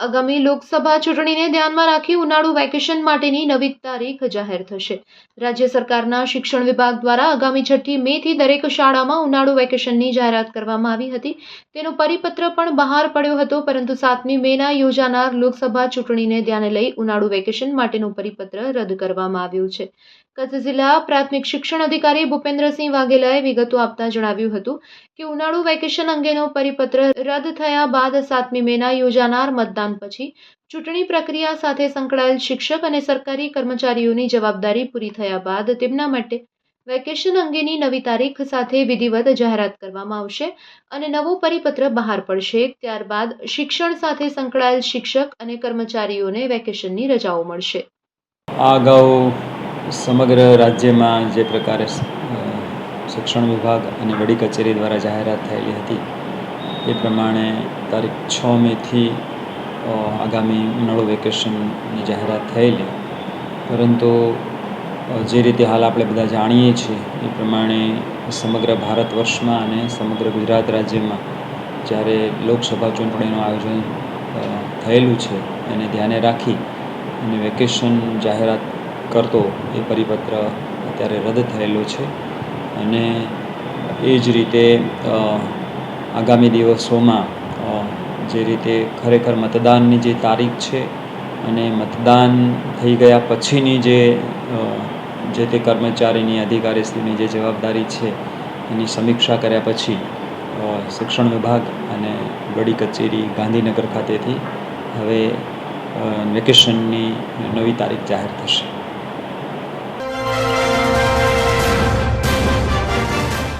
આગામી લોકસભા ચૂંટણીને ધ્યાનમાં રાખી ઉનાળુ વેકેશન માટેની નવી તારીખ જાહેર થશે. રાજ્ય સરકારના શિક્ષણ વિભાગ દ્વારા આગામી છઠ્ઠી મે થી દરેક શાળામાં ઉનાળુ વેકેશનની જાહેરાત કરવામાં આવી હતી. તેનો પરિપત્ર પણ બહાર પડ્યો હતો, પરંતુ સાતમી મેના યોજાનાર લોકસભા ચૂંટણીને ધ્યાને લઈ ઉનાળુ વેકેશન માટેનો પરિપત્ર રદ કરવામાં આવ્યો છે. કચ્છ જિલ્લા પ્રાથમિક શિક્ષણ અધિકારી ભૂપેન્દ્રસિંહ વાઘેલાએ વિગતો આપતા જણાવ્યું હતું કે ઉનાળુ વેકેશન અંગેનો પરિપત્ર રદ થયા બાદ સાતમી મેના યોજાનાર મતદાન પછી ચૂંટણી પ્રક્રિયા સાથે સંકળાયેલ શિક્ષક અને સરકારી કર્મચારીઓની જવાબદારી પૂરી થયા બાદ તેમના માટે વેકેશન અંગેની નવી તારીખ સાથે વિધિવત જાહેરાત કરવામાં આવશે અને નવો પરિપત્ર બહાર પડશે. ત્યારબાદ શિક્ષણ સાથે સંકળાયેલ શિક્ષક અને કર્મચારીઓને વેકેશનની રજાઓ મળશે. આ અગાઉ સમગ્ર રાજ્યમાં જે પ્રકારે શિક્ષણ વિભાગ અને વડી કચેરી દ્વારા જાહેરાત થયેલી હતી, એ પ્રમાણે તારીખ છ મેથી આગામી ઉનાળુ વેકેશનની જાહેરાત થયેલી. પરંતુ જે રીતે હાલ આપણે બધા જાણીએ છીએ, એ પ્રમાણે સમગ્ર ભારત વર્ષમાં અને સમગ્ર ગુજરાત રાજ્યમાં જ્યારે લોકસભા ચૂંટણીનું આયોજન થયેલું છે, એને ધ્યાને રાખી અને વેકેશન જાહેરાત કરતો એ પરિપત્ર અત્યારે રદ થયેલો છે. અને એ જ રીતે આગામી દિવસોમાં જે રીતે ખરેખર મતદાનની જે તારીખ છે અને મતદાન થઈ ગયા પછીની જે જે તે કર્મચારીની અધિકારીશ્રીની જે જવાબદારી છે એની સમીક્ષા કર્યા પછી શિક્ષણ વિભાગ અને વડી કચેરી ગાંધીનગર ખાતેથી હવે વેકેશનની નવી તારીખ જાહેર થશે.